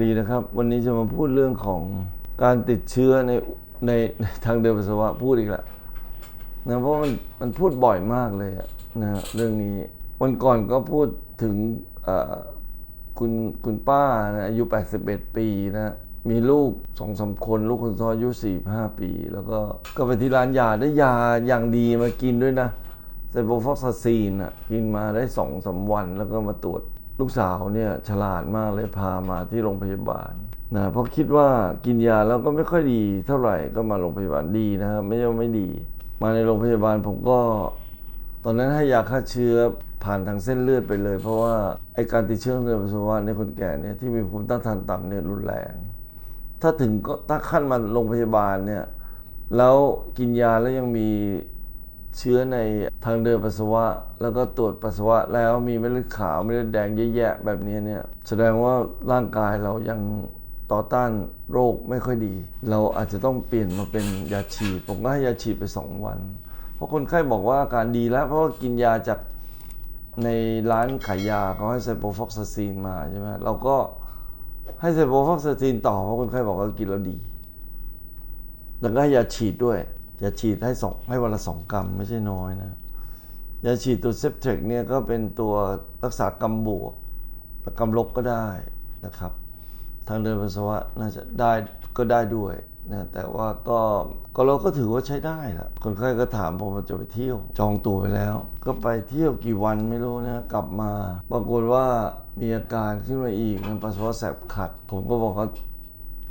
รีนะครับ วันนี้จะมาพูดเรื่องของการติดเชื้อในในในทางเดินปัสสาวะพูดอีกแล้วนะเพราะมันมันพูดบ่อยมากเลยอะนะเรื่องนี้วันก่อนก็พูดถึงคุณคุณป้านะอายุ 81 ปีนะมีลูกสองสามคน ลูกคนโตอายุ45ปี แล้วก็ก็ไปที่ร้านยาได้ยาอย่างดีมากินด้วยนะไซโบฟอกซาซีนอะกินมาได้สองสามวันแล้วก็มาตรวจ ลูกสาวเนี่ยฉลาดมากเลยพามาที่โรงพยาบาลนะเพราะคิดว่ากินยาแล้วก็ไม่ค่อยดีเท่าไหร่ก็มาโรงพยาบาลดีนะครับไม่ใช่ว่าไม่ดี มาในโรงพยาบาลผมก็ ตอนนั้นให้ยาฆ่าเชื้อผ่านทางเส้นเลือดไปเลย เพราะว่าไอการติดเชื้อในปัสสาวะในคนแก่เนี่ยที่มีภูมิต้านทานต่ำเนี่ยรุนแรง ถ้าถึงก็ถ้าขั้นมาโรงพยาบาลเนี่ยแล้วกินยาแล้วยังมี เชื้อในทางเดินปัสสาวะ แล้วก็ตรวจปัสสาวะแล้วมีเม็ดเลือดขาวเม็ดเลือดแดงแย่ๆแยะแบบนี้เนี่ยแสดงว่าร่างกายเรายังต่อต้านโรคไม่ค่อยดี เราอาจจะต้องเปลี่ยนมาเป็นยาฉีดผมก็ให้ยาฉีดไปสองวัน เพราะคนไข้บอกว่าอาการดีแล้ว เพราะว่ากินยาจากในร้านขายยาเขาให้ไซโปฟอกซาซีนมาใช่ไหมเราก็ให้ไซโปฟอกซาซีนต่อเพราะคนไข้บอกว่ากินแล้วดี แล้วก็ให้ยาฉีดด้วย ยาฉีดให้สองให้วันละสองกรัมไม่ใช่น้อยนะ ยาฉีดตัวเซปเทคเนี่ยก็เป็นตัวรักษากรรมบวกกรรมลบก็ได้นะครับ ทางเดินปัสสาวะน่าจะได้ก็ได้ด้วยนะแต่ว่าก็ก็เราก็ถือว่าใช้ได้ละคนไข้ก็ถามผมว่าจะไปเที่ยว จองตั๋วไปแล้ว ก็ไปเที่ยวกี่วันไม่รู้นะกลับมาปรากฏว่ามีอาการขึ้นมาอีกมันปัสสาวะแสบขัด ผมก็บอกเขา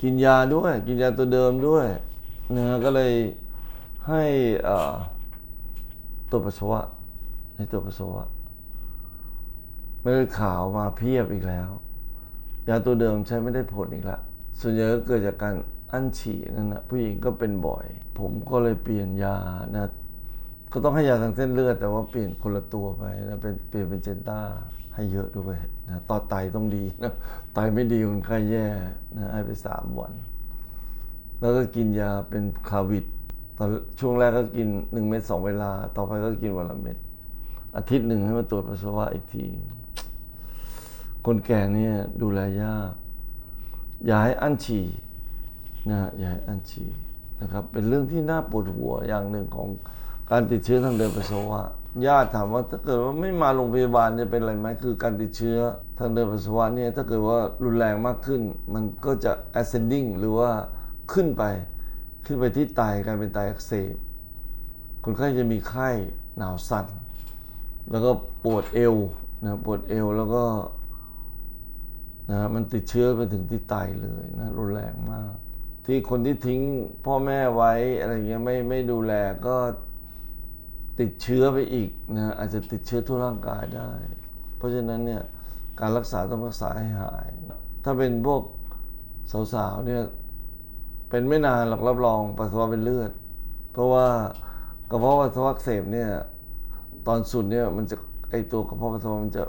กินยาด้วย กินยาตัวเดิมด้วยนะก็เลย ให้เอ่อตรวปัสสาวะให้ตรวปัสสาวะม่ได้ข่าวมาเพียบอีกแล้ว ยาตัวเดิมใช้ไม่ได้ผลอีกละส่วนใหญ่ก็เกิดจากการอั้นฉี่นั่นนะผู้หญิงก็เป็นบ่อย ผมก็เลยเปลี่ยนยานะก็ต้องให้ยาทางเส้นเลือด แต่ว่าเปลี่ยนคนละตัวไปนะเป็นเปลี่ยนเป็นเจนต้าให้เยอะด้วยนะต่อไตต้องดีนะไตไม่ดีคนไข้แย่นะให้ไปสามวัน แล้วก็กินยาเป็นคาวิด อนช่วงแรกก็กินหนึ่งเม็ดสองเวลา ต่อไปก็กินวันละเม็ดอาทิตย์หนึ่งให้มาตรวจปัสสาวะอีกที คนแก่เนี่ยดูแลยาก อย่าให้อั้นฉี่นะอย่าให้อั้นฉี่นะครับ เป็นเรื่องที่น่าปวดหัวอย่างหนึ่งของการติดเชื้อทางเดินปัสสาวะญาติถามว่าถ้าเกิดว่าไม่มาโรงพยาบาลจะเป็นอะไรไหมคือการติดเชื้อทางเดินปัสสาวะเนี่ยถ้าเกิดว่ารุนแรงมากขึ้น มันก็จะ ascending หรือว่าขึ้นไป ขึ้นไปที่ไตกลายเป็นไตอักเสบคนไข้จะมีไข้หนาวสั่น แล้วก็ปวดเอวนะปวดเอวแล้วก็นะมันติดเชื้อไปถึงที่ไตเลยนะรุนแรงมาก ที่คนที่ทิ้งพ่อแม่ไว้อะไรเงี้ยไม่ไม่ดูแลก็ติดเชื้อไปอีกนะอาจจะติดเชื้อทั่วร่างกายได้ เพราะฉะนั้นเนี่ยการรักษาต้องรักษาให้หาย ถ้าเป็นพวกสาวๆเนี่ย เป็นไม่นานหรอกรับรองปัสสาวะเป็นเลือด เพราะว่ากระเพาะปัสสาวะเสบเนี่ยตอนสุดเนี่ยมันจะไอตัวกระเพาะปัสสาวะมันจะ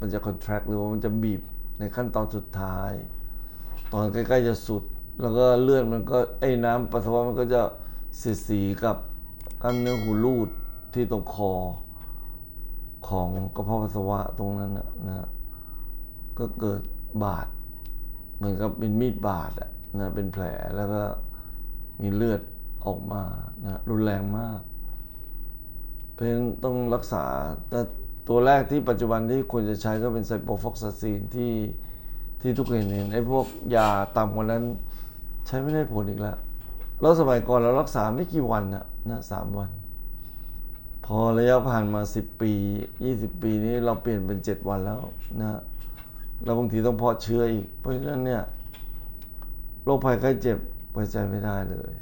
มันจะ contract หรือว่ามันจะบีบในขั้นตอนสุดท้าย ตอนใกล้ๆจะสุด แล้วก็เลือดมันก็ไอ้น้ำปัสสาวะมันก็จะเสีสีกับกล้ามเนื้อหูรูดที่ตรงคอของกระเพาะปัสสาวะตรงนั้นนะนะก็เกิดบาด เหมือนกับเป็นมีดบาดอะ นะเป็นแผลแล้วก็มีเลือดออกมานะรุนแรงมาก เพราะฉะนั้นต้องรักษาแต่ตัวแรกที่ปัจจุบันที่ควรจะใช้ก็เป็นไซโปรฟอกซาซีนที่ที่ทุกคนเห็นไอ้พวกยาต่ำกว่านั้นใช้ไม่ได้ผลอีกแล้วแล้วสมัยก่อนเรารักษาไม่กี่วันนะนะสามวัน พอระยะผ่านมาสิบปียี่สิบปีนี้เราเปลี่ยนเป็นเจ็ดวันแล้วนะแล้วบางทีต้องเพาะเชื้ออีก เพราะฉะนั้นเนี่ย โรคภัยไข้เจ็บไว้ใจไม่ได้เลย